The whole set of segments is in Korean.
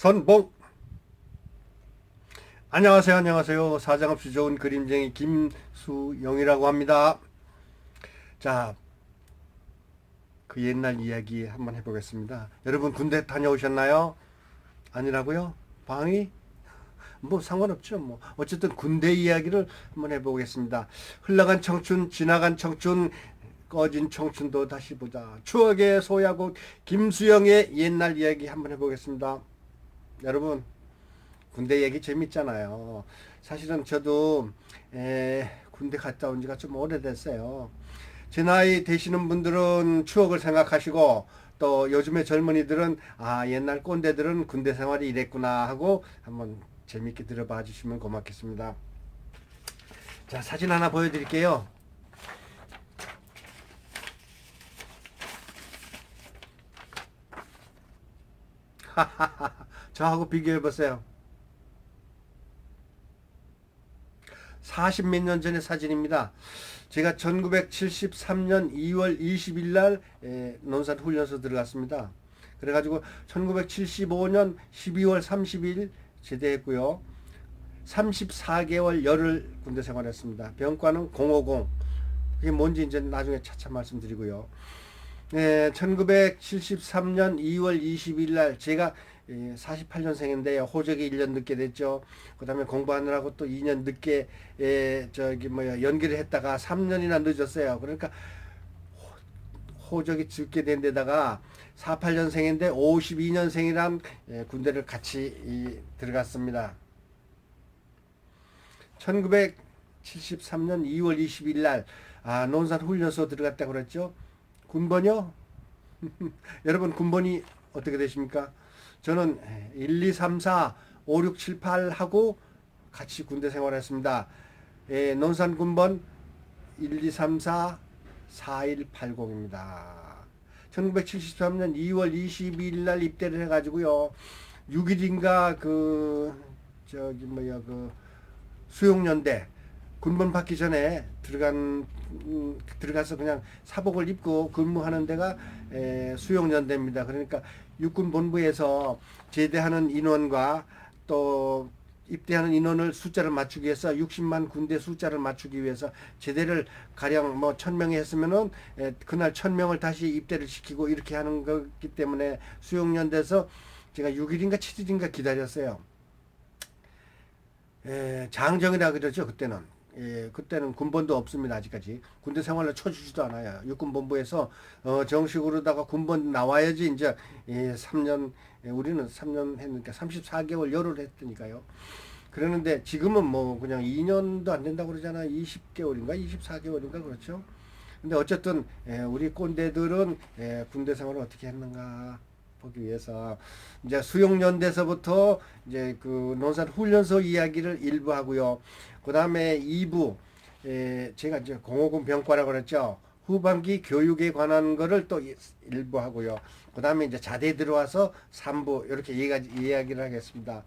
선봉. 안녕하세요 안녕하세요. 사장없이 좋은 그림쟁이 김수영이라고 합니다. 자 그 옛날 이야기 한번 해보겠습니다. 여러분 군대 다녀오셨나요? 아니라고요? 방위? 뭐 상관없죠 뭐. 어쨌든 군대 이야기를 한번 해보겠습니다. 흘러간 청춘 지나간 청춘 꺼진 청춘도 다시 보자. 추억의 소야곡 김수영의 옛날 이야기 한번 해보겠습니다 여러분 군대 얘기 재밌잖아요 사실은 저도 에, 군대 갔다 온 지가 좀 오래됐어요 제 나이 되시는 분들은 추억을 생각하시고 또 요즘의 젊은이들은 아 옛날 꼰대들은 군대 생활이 이랬구나 하고 한번 재밌게 들어봐 주시면 고맙겠습니다. 자 사진 하나 보여드릴게요. 저하고 비교해 보세요. 40 몇 년 전의 사진입니다. 제가 1973년 2월 20일 날 에, 논산 훈련소 들어갔습니다. 그래가지고 1975년 12월 30일 제대했고요. 34개월 열흘 군대 생활했습니다. 병과는 050. 그게 뭔지 이제 나중에 차차 말씀드리고요. 네, 1973년 2월 20일 날 제가 48년생인데요. 호적이 1년 늦게 됐죠. 그 다음에 공부하느라고 또 2년 늦게, 에, 저기, 뭐야, 연기를 했다가 3년이나 늦었어요. 그러니까, 호, 호적이 적게 된 데다가 48년생인데 52년생이란 군대를 같이 이, 들어갔습니다. 1973년 2월 20일 날, 아, 논산 훈련소 들어갔다고 그랬죠. 군번이요? 여러분, 군번이 어떻게 되십니까? 저는 1, 2, 3, 4, 5, 6, 7, 8 하고 같이 군대 생활했습니다. 예, 논산 군번 1, 2, 3, 4, 4180입니다. 1973년 2월 22일 날 입대를 해가지고요. 6일인가 그 저기 뭐야 그 수용연대 군번 받기 전에 들어간 음, 들어가서 그냥 사복을 입고 근무하는 데가 에, 수용연대입니다. 그러니까 육군 본부에서 제대하는 인원과 또 입대하는 인원을 숫자를 맞추기 위해서 60만 군대 숫자를 맞추기 위해서 제대를 가령 뭐 1000명이 했으면은 에, 그날 1000명을 다시 입대를 시키고 이렇게 하는 거기 때문에 수용연대에서 제가 6일인가 7일인가 기다렸어요. 에, 장정이라 그러죠 그때는 예, 그때는 군번도 없습니다 아직까지. 군대 생활을 쳐주지도 않아요. 육군본부에서 어, 정식으로다가 군번 나와야지 이제 예, 3년 예, 우리는 3년 했으니까 34개월 열흘 했으니까요. 그러는데 지금은 뭐 그냥 2년도 안 된다고 그러잖아요. 20개월인가? 24개월인가? 그렇죠? 근데 어쨌든 예, 우리 꼰대들은 예, 군대 생활을 어떻게 했는가 보기 위해서 이제 수용연대에서부터 이제 그 논산 훈련소 이야기를 일부 하고요. 그 다음에 2부 에, 제가 이제 공호군 병과라고 그랬죠. 후반기 교육에 관한 거를 또 일부 하고요. 그 다음에 이제 자대 들어와서 3부 이렇게 이야기, 이야기를 하겠습니다.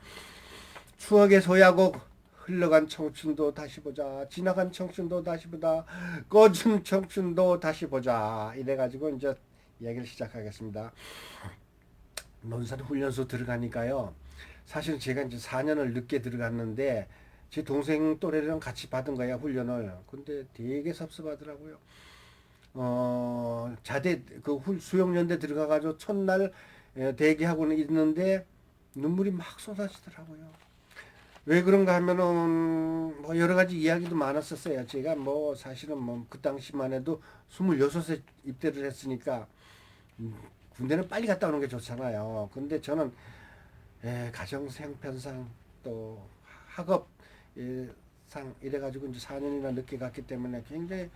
추억의 소야곡 흘러간 청춘도 다시 보자. 지나간 청춘도 다시 보자. 꺼진 청춘도 다시 보자. 이래가지고 이제 이야기를 시작하겠습니다. 논산 훈련소 들어가니까요. 사실 제가 이제 4년을 늦게 들어갔는데 제 동생 또래랑 같이 받은 거야 훈련을. 근데 되게 섭섭하더라고요. 어 자대 그 수용연대 들어가가지고 첫날 대기하고는 있는데 눈물이 막 쏟아지더라고요. 왜 그런가 하면은 뭐 여러 가지 이야기도 많았었어요. 제가 뭐 사실은 뭐 그 당시만 해도 26세 입대를 했으니까 음, 군대는 빨리 갔다 오는 게 좋잖아요. 근데 저는 에, 가정 생편상 또 학업 예, 상 이래가지고 이제 4년이나 늦게 갔기 때문에 굉장히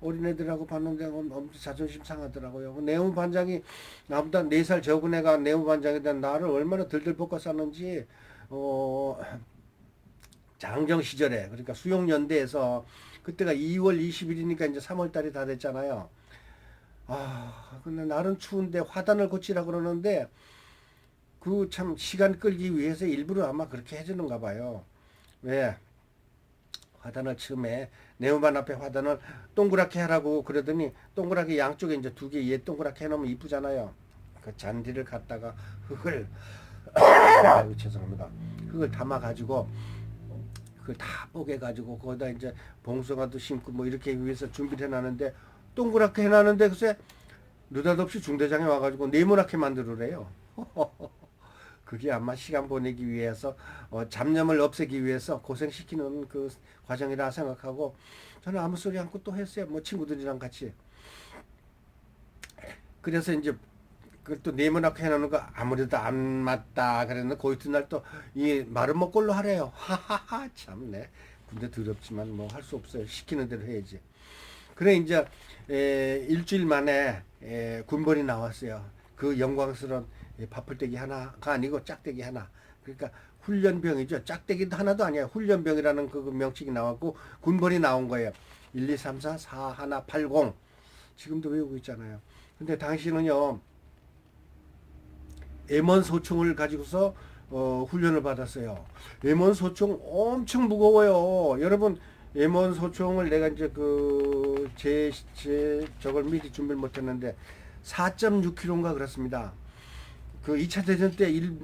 어린애들하고 봤는데 엄청 자존심 상하더라고요. 그 내무 반장이 나보다 4살 적은 애가 내무 반장에 대한 나를 얼마나 들들 볶아 쌌는지 어 장정 시절에 그러니까 수용연대에서 그때가 2월 20일이니까 이제 3월 달이 다 됐잖아요. 아, 근데 날은 추운데 화단을 고치라 그러는데 그 참 시간 끌기 위해서 일부러 아마 그렇게 해주는가 봐요. 왜? 화단을 처음에 네모반 앞에 화단을 동그랗게 하라고 그러더니 동그랗게 양쪽에 이제 두 개 얘 동그랗게 해놓으면 이쁘잖아요. 그 잔디를 갖다가 흙을 아이고 죄송합니다. 그걸 담아 가지고 그걸 다 뽀개 가지고 거기다 이제 봉숭아도 심고 뭐 이렇게 위해서 준비를 해놨는데 동그랗게 해놨는데 글쎄 느닷없이 중대장에 와가지고 네모나게 만들으래요. 그게 아마 시간 보내기 위해서 어, 잡념을 없애기 위해서 고생시키는 그 과정이라 생각하고 저는 아무 소리 않고 또 했어요. 뭐 친구들이랑 같이. 그래서 이제 그걸 또 네모나게 해놓는 거 아무래도 안 맞다 그랬는데 그 이튿날 또 이 마른 먹골로 하래요. 하하하 참네. 근데 더럽지만 뭐 할 수 없어요. 시키는 대로 해야지. 그래 이제 에, 일주일 만에 에, 군번이 나왔어요. 그 영광스러운 이 밥풀떼기 하나가 아니고 짝대기 하나. 그러니까 훈련병이죠. 짝대기도 하나도 아니야. 훈련병이라는 그 명칭이 나왔고 군번이 나온 거예요. 1, 2, 3, 4, 4, 하나, 8, 0. 지금도 외우고 있잖아요. 근데 당신은요. M1 소총을 가지고서 어, 훈련을 받았어요. M1 소총 엄청 무거워요. 여러분 M1 소총을 내가 이제 그 제 제 저걸 미리 준비를 못 했는데 4.6kg인가 그렇습니다. 그 2차 대전 때 일,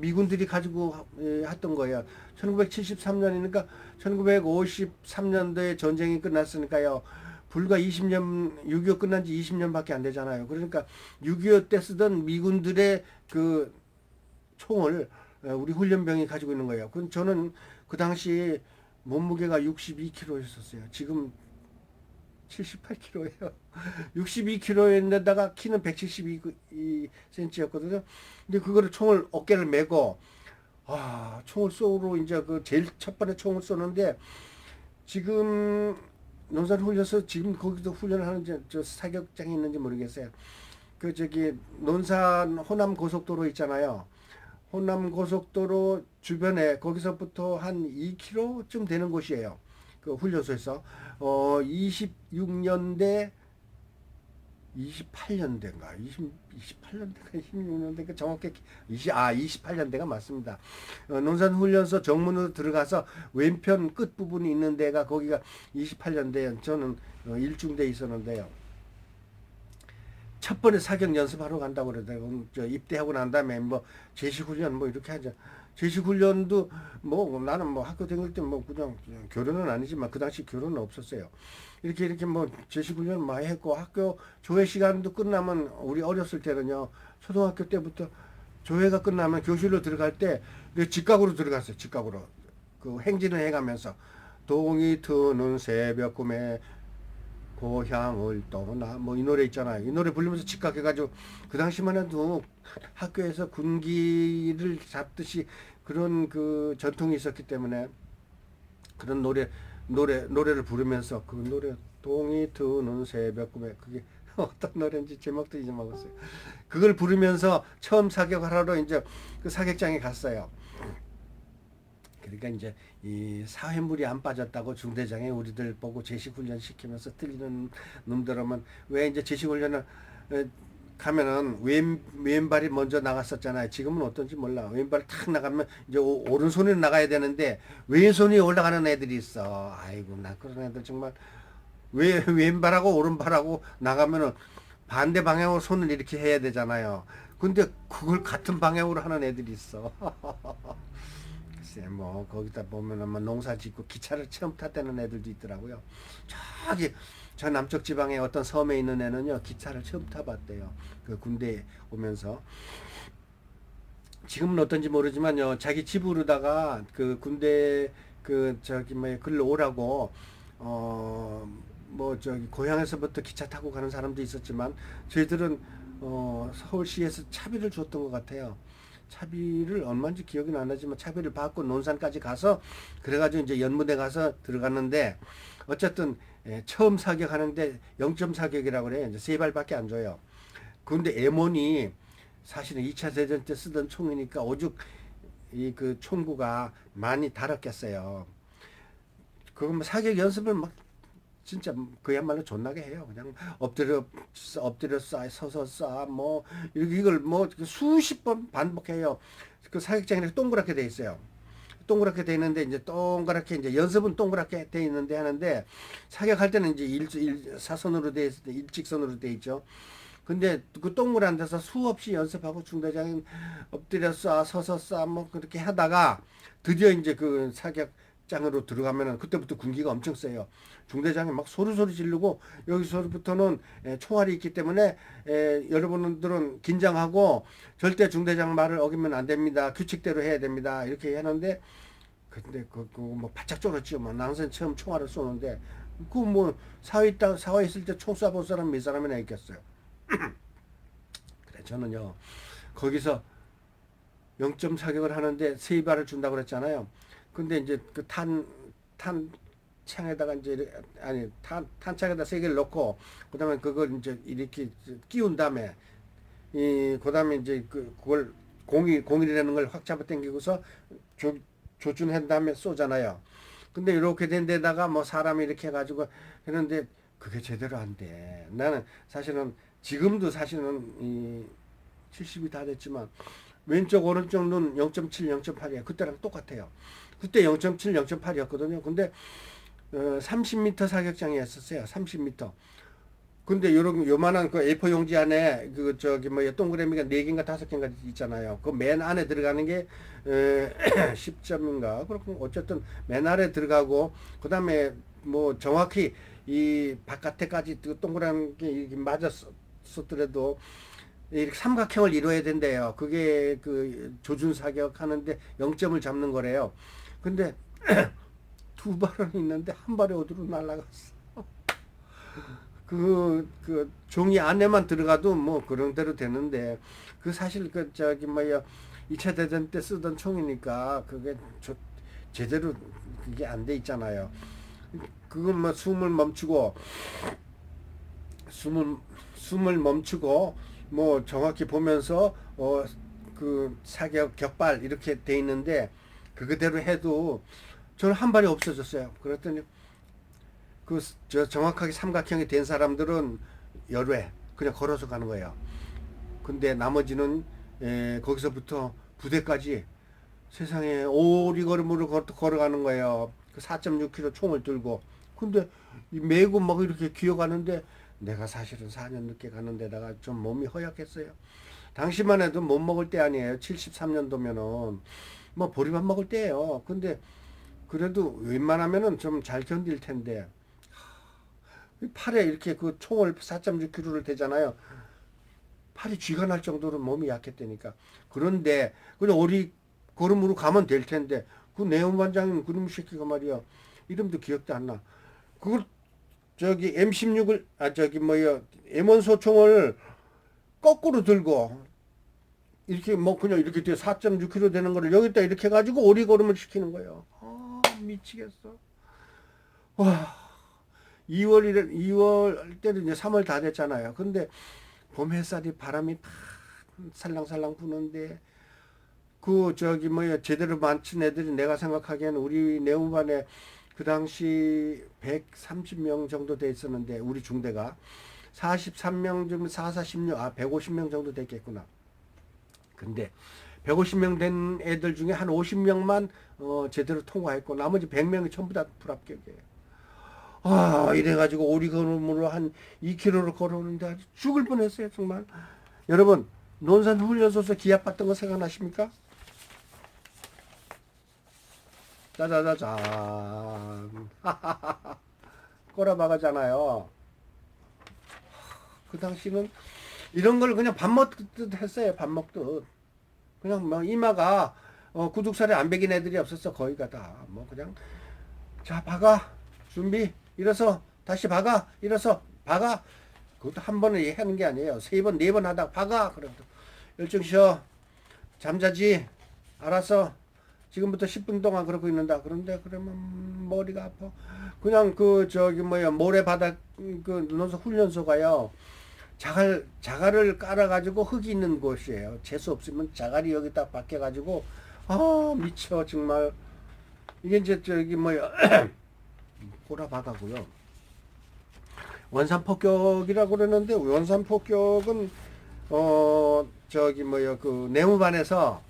미군들이 가지고 예, 했던 거예요. 1973년이니까 1953년도에 전쟁이 끝났으니까요. 불과 20년 6.25 끝난 지 20년밖에 안 되잖아요. 그러니까 6.25 때 쓰던 미군들의 그 총을 어, 우리 훈련병이 가지고 있는 거예요. 그 저는 그 당시 몸무게가 62kg였었어요. 지금 78kg예요. 62kg인데다가 키는 172cm였거든요. 근데 그거를 총을 어깨를 메고 아 총을 쏘로 이제 그 제일 첫 번에 총을 쏘는데 지금 논산 훈련소 지금 거기도 훈련을 하는지 저 사격장이 있는지 모르겠어요. 그 저기 논산 호남 고속도로 있잖아요. 호남 고속도로 주변에 거기서부터 한 2km쯤 되는 곳이에요. 그 훈련소에서 어 26년대 28년대인가 20 28년대가 26년대가 정확히 20, 아 28년대가 맞습니다. 어, 논산 훈련소 정문으로 들어가서 왼편 끝 부분이 있는 데가 거기가 28년대 저는 어, 일중대 있었는데요. 첫 번에 사격 연습하러 간다고 그러더라고. 저 입대하고 난 다음에 뭐 제식 훈련 뭐 이렇게 하죠. 제식 훈련도 뭐 나는 뭐 학교 다닐 때 뭐 그냥, 그냥 결혼은 아니지만 그 당시 결혼은 없었어요. 이렇게 이렇게 뭐 제식 훈련 많이 했고 학교 조회 시간도 끝나면 우리 어렸을 때는요 초등학교 때부터 조회가 끝나면 교실로 들어갈 때내 직각으로 들어갔어요. 직각으로 그 행진을 해가면서 동이 트는 새벽 꿈에 고향을 떠나 뭐 이 노래 있잖아요. 이 노래 부르면서 직각해가지고 그 당시만 해도 학교에서 군기를 잡듯이 그런 그 전통이 있었기 때문에 그런 노래 노래 노래를 부르면서 그 노래 동이 트는 새벽 꿈에 그게 어떤 노래인지 제목도 잊어먹었어요. 그걸 부르면서 처음 사격을 하러 이제 그 사격장에 갔어요. 그러니까 이제 이 사회물이 안 빠졌다고 중대장이 우리들 보고 제식 훈련 시키면서 틀리는 놈들 하면 왜 이제 제식 훈련을 에, 가면은 왼 왼발이 먼저 나갔었잖아요. 지금은 어떤지 몰라. 왼발 탁 나가면 이제 오, 오른손이 나가야 되는데 왼손이 올라가는 애들이 있어. 아이고 나 그런 애들 정말 왜 왼발하고 오른발하고 나가면은 반대 방향으로 손을 이렇게 해야 되잖아요. 근데 그걸 같은 방향으로 하는 애들이 있어. 글쎄 뭐 거기다 보면은 뭐 농사 짓고 기차를 처음 탔다는 애들도 있더라고요. 저기 저 남쪽 지방에 어떤 섬에 있는 애는요 기차를 처음 타봤대요. 그 군대 오면서 지금은 어떤지 모르지만요 자기 집으로다가 그 군대 그 저기 뭐 글로 오라고 어 뭐 저기 고향에서부터 기차 타고 가는 사람도 있었지만 저희들은 어 서울시에서 차비를 줬던 것 같아요. 차비를 얼마인지 기억이 안 나지만 차비를 받고 논산까지 가서 그래가지고 이제 연무대 가서 들어갔는데 어쨌든 예, 처음 사격하는데 0점 사격이라고 그래요. 이제 세 발밖에 안 줘요. 그런데 M1이 사실은 2차 대전 때 쓰던 총이니까 오죽 이 그 총구가 많이 달았겠어요. 그거 뭐 사격 연습을 막 진짜 그야말로 존나게 해요. 그냥 엎드려 싸, 엎드려 싸 서서 싸뭐 이걸 뭐 수십 번 반복해요. 그 사격장이 동그랗게 돼 있어요. 동그랗게 돼 있는데 이제 동그랗게 이제 연습은 동그랗게 돼 있는데 하는데 사격할 때는 이제 일, 일 사선으로 돼 있을 때 일직선으로 돼 있죠. 근데 그 동그란 데서 수없이 연습하고 중대장이 엎드려 쏴 서서 쏴뭐 그렇게 하다가 드디어 이제 그 사격 장으로 들어가면은 그때부터 군기가 엄청 세요. 중대장이 막 소리소리 지르고 여기서부터는 에, 총알이 있기 때문에 에, 여러분들은 긴장하고 절대 중대장 말을 어기면 안 됩니다. 규칙대로 해야 됩니다. 이렇게 하는데 근데 그뭐 바짝 쫄았죠. 뭐 낭선 처음 총알을 쏘는데 그 뭐 사회 있다 사회 있을 때 총 쏴본 사람 몇 사람이나 있겠어요. 그래 저는요 거기서 0점 사격을 하는데 세 발을 준다고 그랬잖아요. 근데 이제 그 탄 탄 창에다가 이제 아니 탄 탄창에다 세 개를 넣고 그다음에 그걸 이제 이렇게 끼운 다음에 이 그다음에 이제 그 그걸 공이 공이라는 걸 확 잡아 당기고서 조 조준한 다음에 쏘잖아요. 근데 이렇게 된 데다가 뭐 사람이 이렇게 해가지고 했는데 그게 제대로 안 돼. 나는 사실은 지금도 사실은 이 70이 다 됐지만 왼쪽 오른쪽 눈 0.7, 0.8이야. 그때랑 똑같아요. 그때 0.7, 0.8이었거든요. 근데 어, 30m 사격장이었었어요. 30m. 근데 요런 요만한 그 A4 용지 안에 그 저기 뭐야 동그라미가 네 개인가 다섯 개인가 있잖아요. 그 맨 안에 들어가는 게 에, 10점인가 그렇고 어쨌든 맨 아래 들어가고 그다음에 뭐 정확히 이 바깥에까지 그 동그란 게 맞았었더라도 이렇게 삼각형을 이루어야 된대요. 그게 그 조준 사격 하는데 0점을 잡는 거래요. 근데 두 발은 있는데 한 발이 어디로 날아갔어. 그, 그, 종이 안에만 들어가도 뭐 그런 대로 되는데, 그 사실 그, 저기, 뭐야, 2차 대전 때 쓰던 총이니까 그게 저, 제대로 그게 안 돼 있잖아요. 그건 뭐 숨을 멈추고, 숨을, 숨을 멈추고, 뭐 정확히 보면서, 어, 그 사격, 격발 이렇게 돼 있는데, 그거대로 해도 저는 한 발이 없어졌어요. 그랬더니, 그 저 정확하게 삼각형이 된 사람들은 열외 그냥 걸어서 가는 거예요. 근데 나머지는 에, 거기서부터 부대까지 세상에 오리걸음으로 걸- 걸어가는 거예요. 그 4.6km 총을 들고. 근데 이 메고 막 이렇게 기어가는데 내가 사실은 4년 늦게 가는 데다가 좀 몸이 허약했어요. 당시만 해도 못 먹을 때 아니에요. 73년도면은 뭐 보리밥 먹을 때예요. 근데 그래도 웬만하면은 좀 잘 견딜 텐데 이 팔에 이렇게 그 총을 4.6kg를 대잖아요. 팔이 쥐가 날 정도로 몸이 약했다니까. 그런데 그냥 오리 걸음으로 가면 될 텐데 그 내원반장님 그놈 새끼가 말이야 이름도 기억도 안 나. 그걸 저기 M16을 아 저기 뭐야 M1 소총을 거꾸로 들고 이렇게 뭐 그냥 이렇게 돼 4.6kg 되는 거를 여기다 이렇게 해가지고 오리 걸음을 시키는 거예요. 아 미치겠어. 와. 2월 이래 2월 때는 이제 3월 다 됐잖아요. 근데 봄 햇살이 바람이 팍 살랑살랑 부는데 그 저기 뭐야 제대로 많친 애들이 내가 생각하기에는 우리 내후반에 그 당시 130명 정도 돼 있었는데 우리 중대가 43명 좀 4, 46, 아 150명 정도 됐겠구나. 근데 150명 된 애들 중에 한 50명만 어, 제대로 통과했고 나머지 100명이 전부 다 불합격이에요. 아, 이래가지고 오리걸음으로 한 2km를 걸어오는데 아주 죽을 뻔했어요, 정말. 여러분, 논산 훈련소에서 기합 받던 거 생각나십니까? 짜자자잔. 꼬라박아잖아요. 그 당시는 이런 걸 그냥 밥 먹듯 했어요, 밥 먹듯. 그냥 뭐 이마가 어, 구둑살에 안 베긴 애들이 없었어, 거의가 다. 뭐 그냥 자, 박아. 준비. 일어서. 다시 박아. 일어서. 박아. 그것도 한 번에 하는 게 아니에요. 세 번, 네 번 하다가 박아. 그래도 열정 쉬어. 잠자지. 알았어. 지금부터 10분 동안 그러고 있는다. 그런데 그러면 머리가 아파. 그냥 그 저기 뭐야 모래바닥 그 논서 훈련소가요. 자갈 자갈을 깔아 가지고 흙이 있는 곳이에요. 재수 없으면 자갈이 여기 딱 박혀 가지고 아 미쳐 정말 이게 이제 저기 뭐야 호라바가고요. 원산 폭격이라고 그러는데 원산 폭격은 어 저기 뭐야 그 내무반에서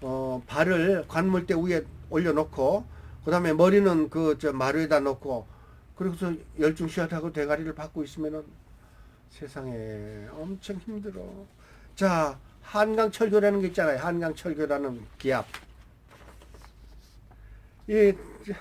어 발을 관물대 위에 올려놓고 그다음에 머리는 그 저 마루에다 놓고 그래서 열중 시합하고 대가리를 받고 있으면은 세상에 엄청 힘들어. 자, 한강 철교라는 게 있잖아요. 한강 철교라는 기합. 이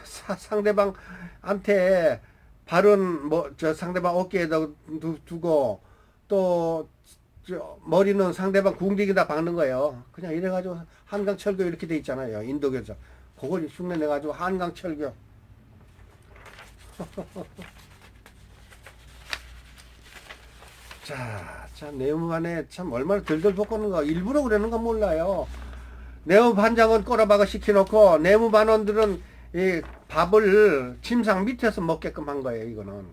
사- 상대방한테 발은 뭐 저 상대방 어깨에다 두, 두고 또저 머리는 상대방 궁디기다 박는 거예요. 그냥 이래 가지고 한강 철교 이렇게 돼 있잖아요. 인도교에서 그걸 흉내 내 가지고 한강 철교. 자, 자 내무반에 참 얼마나 들들 볶는가 일부러 그러는 건 몰라요. 내무 반장은 꼬라박아 시켜놓고 내무 반원들은 이 밥을 침상 밑에서 먹게끔 한 거예요. 이거는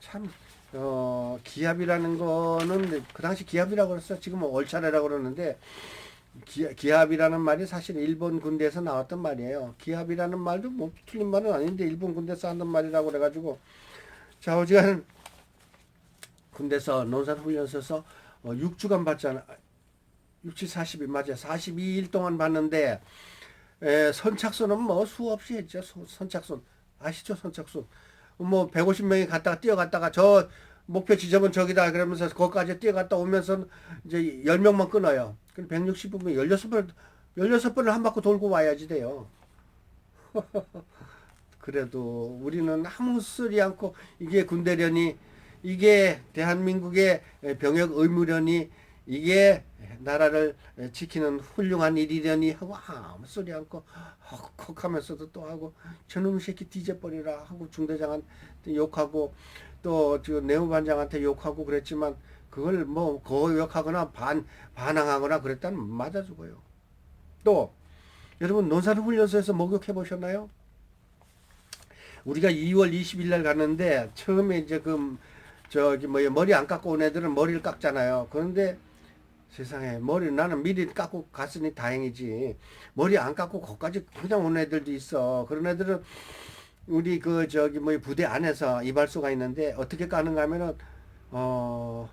참 어, 기합이라는 거는 그 당시 기합이라고 그랬어. 지금은 월차례라고 그러는데 기, 기합이라는 말이 사실 일본 군대에서 나왔던 말이에요. 기합이라는 말도 뭐 틀린 말은 아닌데 일본 군대에서 하는 말이라고 그래가지고 자 어지간 군대에서 논산 훈련소에서 어, 6주간 받잖아. 6, 7, 40일 맞아. 42일 동안 받는데 에, 선착순은 뭐 수없이 했죠. 소- 선착순 아시죠? 선착순 뭐 150명이 갔다가 뛰어갔다가 저 목표 지점은 저기다 그러면서 거기까지 뛰어갔다 오면서 이제 10명만 끊어요. 그럼 160분면 16번 16번을 한 바퀴 돌고 와야지 돼요. 그래도 우리는 아무 쓰리 않고 이게 군대련이 이게 대한민국의 병역 의무련이 이게 나라를 지키는 훌륭한 일이려니 하고 아무 소리 않고 헉헉 하면서도 또 하고 저놈 새끼 뒤져버리라 하고 중대장한테 욕하고 또저 내무반장한테 욕하고 그랬지만 그걸 뭐 거역하거나 반 반항하거나 그랬다면 맞아 죽어요. 또 여러분 논산훈련소에서 목욕해 보셨나요? 우리가 2월 20일 날 갔는데 처음에 이제 그 저기 뭐 머리 안 깎고 온 애들은 머리를 깎잖아요. 그런데 세상에 머리 나는 미리 깎고 갔으니 다행이지 머리 안 깎고 거기까지 그냥 온 애들도 있어. 그런 애들은 우리 그 저기 뭐 부대 안에서 이발소가 있는데 어떻게 까는가 하면은 어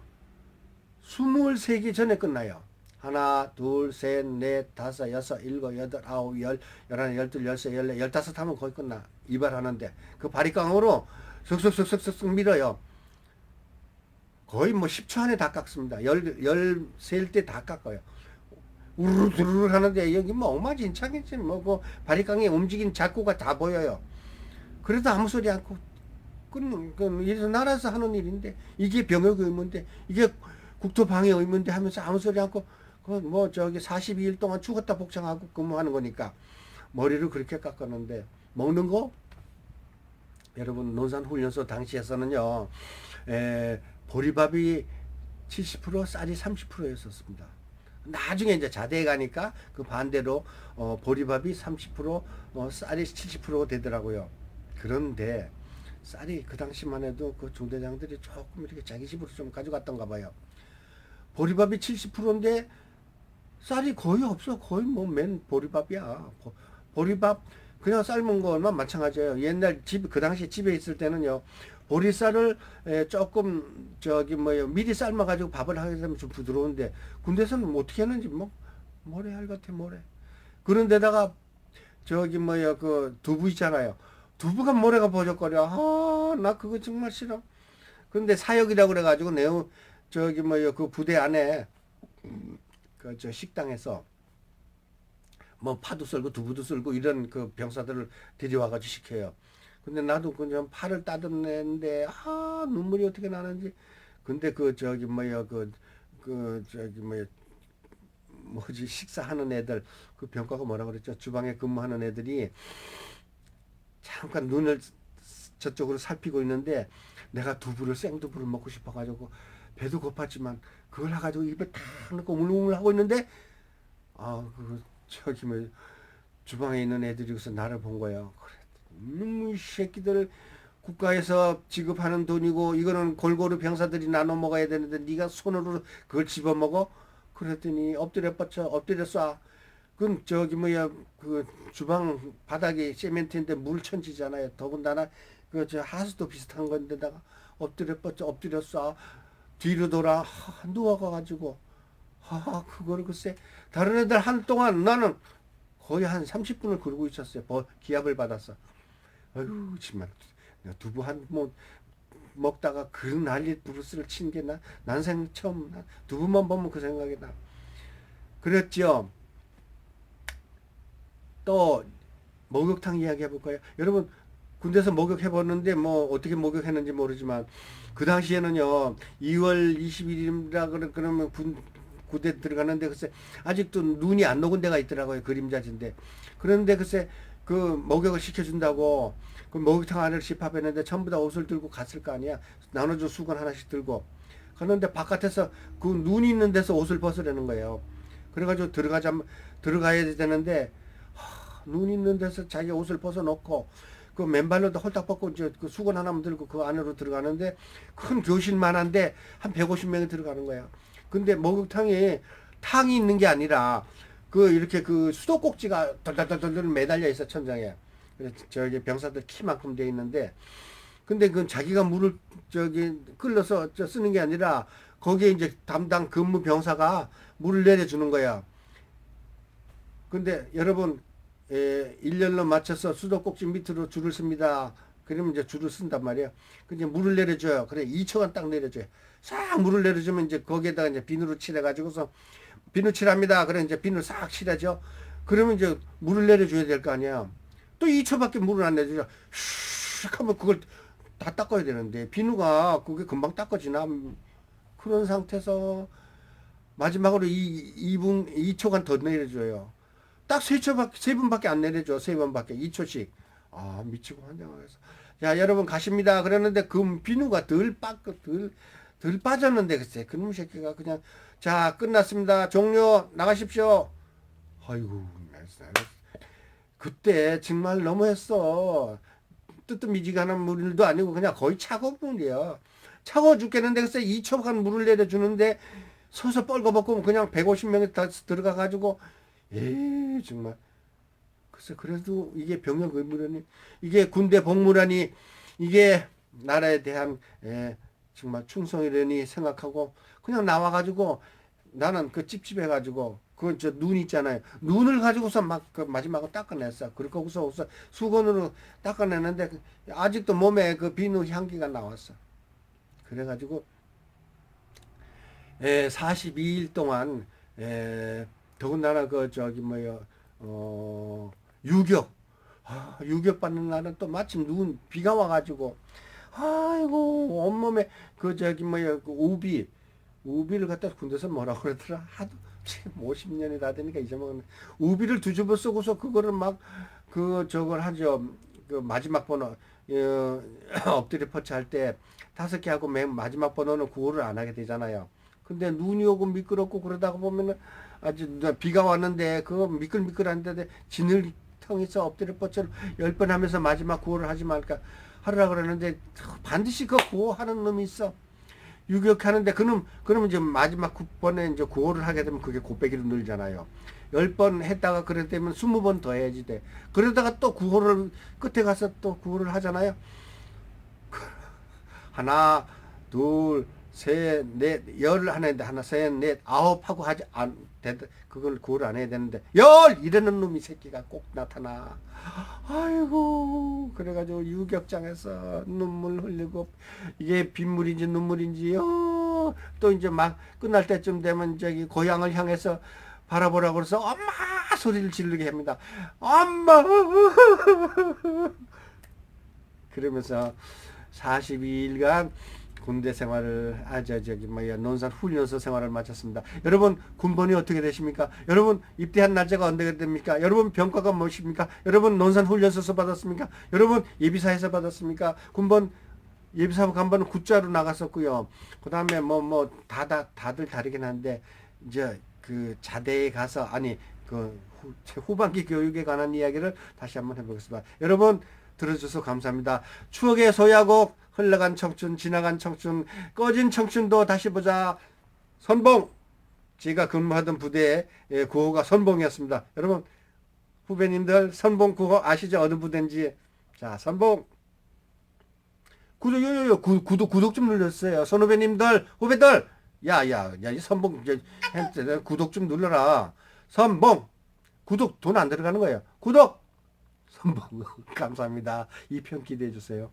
23개 전에 끝나요. 하나, 둘, 셋, 넷, 다섯, 여섯, 일곱, 여덟, 아홉, 열, 열하나, 열둘, 열세, 열네, 열다섯 하면 거의 끝나. 이발하는데. 그 바리깡으로 슥슥슥슥슥 밀어요. 거의 뭐 10초 안에 다 깎습니다. 열, 열세일 때다 깎아요. 우르르르 하는데 여기 뭐 엉망진창이지 뭐그 바리깡에 움직인 작구가 다 보여요. 그래도 아무 소리 않고 끊는 그 이래서 나라에서 하는 일인데 이게 병역 의무인데 이게 국토방위 의무인데 하면서 아무 소리 않고 그뭐 저기 42일 동안 죽었다 복장하고 근무하는 거니까 머리를 그렇게 깎았는데 먹는 거 여러분 논산 훈련소 당시에서는요 에, 보리밥이 70% 쌀이 30%였었습니다. 나중에 이제 자대에 가니까 그 반대로 어, 보리밥이 30% 어, 쌀이 70% 되더라고요. 그런데 쌀이 그 당시만 해도 그 중대장들이 조금 이렇게 자기 집으로 좀 가져갔던가 봐요. 보리밥이 70%인데 쌀이 거의 없어. 거의 뭐 맨 보리밥이야. 보- 보리밥 그냥 삶은 거만 마찬가지예요. 옛날 집 그 당시 집에 있을 때는요. 보리쌀을 에, 조금 저기 뭐요 미리 삶아 가지고 밥을 하게 되면 좀 부드러운데 군대에서는 뭐 어떻게 하는지 뭐 모래알 같아 모래. 그런데다가 저기 뭐야 그 두부 있잖아요. 두부가 모래가 버적거려. 아, 나 그거 정말 싫어. 근데 사역이라고 그래가지고 내우 저기 뭐야 그 부대 안에 그 저 식당에서 뭐 파도 썰고 두부도 썰고 이런 그 병사들을 데려와가지고 시켜요. 근데 나도 그냥 팔을 따듬는데 아 눈물이 어떻게 나는지. 근데 그 저기 뭐야 그그 저기 뭐야 뭐지 식사하는 애들 그 병과가 뭐라 그랬죠? 주방에 근무하는 애들이 잠깐 눈을 저쪽으로 살피고 있는데 내가 두부를 생두부를 먹고 싶어가지고 배도 고팠지만 그걸 해가지고 입에 탁 넣고 울렁울렁 하고 있는데 아그 저기 뭐 주방에 있는 애들이 그래서 나를 본 거예요. 그래, 음, 이 새끼들 국가에서 지급하는 돈이고 이거는 골고루 병사들이 나눠 먹어야 되는데 네가 손으로 그걸 집어 먹어? 그랬더니 엎드려 뻗쳐 엎드려 쏴. 그럼 저기 뭐야 그 주방 바닥이 시멘트인데 물 천지잖아요. 더군다나 그 저 하수도 비슷한 건데다가 엎드려 뻗쳐 엎드려 쏴. 뒤로 돌아 하, 누워가가지고 하 그거를 글쎄 다른 애들 한동안 나는 거의 한 30분을 그러고 있었어요. 버, 기합을 받았어. 아유 정말 내가 두부 한 뭐 먹다가 그 난리 브루스를 친 게 나 난생 처음 나- 두 번만 보면 그 생각이 나. 그랬죠. 또 목욕탕 이야기 해볼까요? 여러분 군대에서 목욕해 봤는데 뭐 어떻게 목욕했는지 모르지만 그 당시에는요 2월 21일이라 그러- 그러면 군 군대 들어가는데 글쎄 아직도 눈이 안 녹은 데가 있더라고요 그림자진데 그런데 글쎄 그 목욕을 시켜준다고 그 목욕탕 안을 집합했는데 전부 다 옷을 들고 갔을 거 아니야. 나눠줘 수건 하나씩 들고. 그런데 바깥에서 그 눈이 있는 데서 옷을 벗으려는 거예요. 그래가지고 들어가자 들어가야 되는데 하, 눈 있는 데서 자기 옷을 벗어놓고 그 맨발로도 홀딱 벗고 이제 그 수건 하나만 들고 그 안으로 들어가는데 큰 교실만한데 한 150명이 들어가는 거야. 근데 목욕탕에 탕이 있는 게 아니라 그 이렇게 그 수도꼭지가 덜덜덜덜 매달려 있어 천장에. 그래서 저기 병사들 키만큼 돼 있는데 근데 그 자기가 물을 저기 끌러서 저 쓰는 게 아니라 거기에 이제 담당 근무 병사가 물을 내려주는 거야. 근데 여러분 에, 일렬로 맞춰서 수도꼭지 밑으로 줄을 씁니다. 그러면 이제 줄을 쓴단 말이에요. 근데 물을 내려줘요. 그래 2초간 딱 내려줘요. 싹 물을 내려주면 이제 거기에다가 이제 비누로 칠해가지고서 비누 칠합니다. 그래 이제 비누 싹 칠하죠. 그러면 이제 물을 내려줘야 될 거 아니야. 또 2초밖에 물을 안 내주죠. 슉 하면 그걸 다 닦아야 되는데 비누가 그게 금방 닦아지나 그런 상태에서 마지막으로 이 2분 2초간 더 내려줘요. 딱 세 초밖에 세 분밖에 안 내려줘 세 번밖에 2초씩 아 미치고 환장하겠어 야 여러분 가십니다 그랬는데 그 비누가 덜 빠고 덜덜 빠졌는데 글쎄 그놈 새끼가 그냥 자 끝났습니다. 종료 나가십시오. 아이고 그때 정말 너무했어. 뜨뜻미지근한 물도 아니고 그냥 거의 차가운 물이야. 차가워 죽겠는데 글쎄 2초간 물을 내려주는데 서서 뻘거벗고 그냥 150명이 다 들어가 가지고 에이 정말. 글쎄 그래도 이게 병역 의무라니 이게 군대 복무라니 이게 나라에 대한 에, 정말 충성이라니 생각하고 그냥 나와가지고 나는 그 찝찝해가지고 그 저 눈 있잖아요. 눈을 가지고서 막 그 마지막으로 닦아냈어. 그러고서 우선 수건으로 닦아내는데 그 아직도 몸에 그 비누 향기가 나왔어. 그래가지고 에, 42일 동안 에, 더군다나 그 저기 뭐야 어 유격. 아, 유격 받는 날은 또 마침 눈 비가 와가지고 아이고 온몸에 그 저기 뭐야 그 우비 우비를 갖다 군대에서 뭐라 그러더라? 하도 지금 50년이 다 되니까 잊어먹었네. 우비를 두 집을 쓰고서 그거를 막 그 저걸 하죠. 그 마지막 번호 어, 엎드려 퍼치 할 때 다섯 개 하고 맨 마지막 번호는 구호를 안 하게 되잖아요. 근데 눈이 오고 미끄럽고 그러다가 보면은 아주 비가 왔는데 그거 미끌미끌한데 지늘텅에서 엎드려 뻗쳐 열번 하면서 마지막 구호를 하지 말까 하려고 그러는데 반드시 그 구호하는 놈이 있어. 유격하는데 그놈 그러면 이제 마지막 9번에 이제 구호를 하게 되면 그게 곱빼기로 늘잖아요. 열번 했다가 그래 되면 스무 번더 해야지 돼. 그러다가 또 구호를 끝에 가서 또 구호를 하잖아요. 하나, 둘, 셋, 넷, 열 하는데 하나, 셋, 넷, 아홉 하고 하지 안 돼. 그걸 구호를 안 해야 되는데 열 이러는 놈이 새끼가 꼭 나타나. 아이고 그래가지고 유격장에서 눈물 흘리고 이게 빗물인지 눈물인지 어, 또 이제 막 끝날 때쯤 되면 저기 고향을 향해서 바라보라고 그래서 엄마 소리를 지르게 합니다. 엄마 그러면서 42일간 군대 생활을 아저 저기 뭐야 논산 훈련소 생활을 마쳤습니다. 여러분 군번이 어떻게 되십니까? 여러분 입대한 날짜가 언제 됩니까? 여러분 병과가 무엇입니까? 여러분 논산 훈련소에서 받았습니까? 여러분 예비사에서 받았습니까? 군번 예비사부 간번은 굿자로 나갔었고요. 그다음에 뭐 뭐 다다 다들 다르긴 한데 이제 그 자대에 가서 아니 그 후, 후반기 교육에 관한 이야기를 다시 한번 해보겠습니다. 여러분 들어줘서 감사합니다. 추억의 소야곡 흘러간 청춘 지나간 청춘 꺼진 청춘도 다시 보자 선봉 제가 근무하던 부대의 예, 구호가 선봉이었습니다. 여러분 후배님들 선봉 구호 아시죠? 어느 부대인지 자 선봉 구독 요 요 요 구, 구독 구독 좀 눌렀어요. 선후배님들 후배들 야 야 야 이 선봉 이제 햄- 구독 좀 눌러라. 선봉 구독 돈 안 들어가는 거예요. 구독 선봉 감사합니다. 이 편 기대해 주세요.